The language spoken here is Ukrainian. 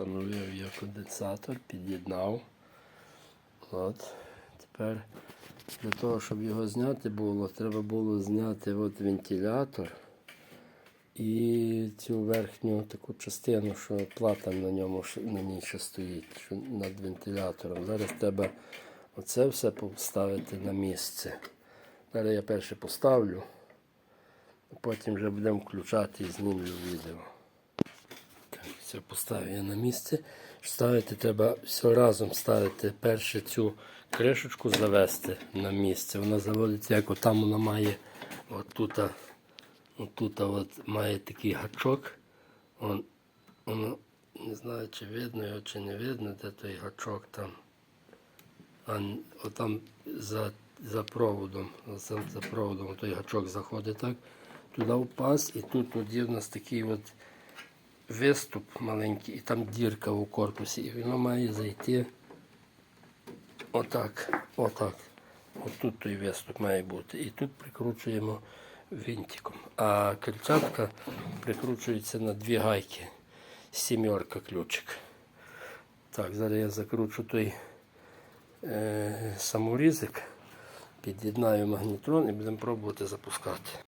Встановив я конденсатор, під'єднав. От. Тепер для того, щоб його зняти було, треба було зняти от вентилятор і цю верхню таку частину, що плата на ньому на ній ще стоїть, що над вентилятором. Зараз треба оце все поставити на місце. Зараз я перше поставлю, потім вже будемо включати і знімлю відео. Все поставив я на місце. Ставити треба все разом ставити. Перше цю кришечку завести на місце. Вона заводиться, як отам вона має отут, отут от має такий гачок. Он, воно, не знаю, чи видно його, чи не видно, де той гачок там. А отам за, за проводом, за, за проводом той гачок заходить так. Туди в і тут є в нас такий от виступ маленький, і там дірка у корпусі, і воно має зайти отак, отак. От тут той виступ має бути. І тут прикручуємо винтиком. А крильчатка прикручується на дві гайки. Сімерка ключик. Так, зараз я закручу той е, саморізик, під'єднаю магнітрон і будемо пробувати запускати.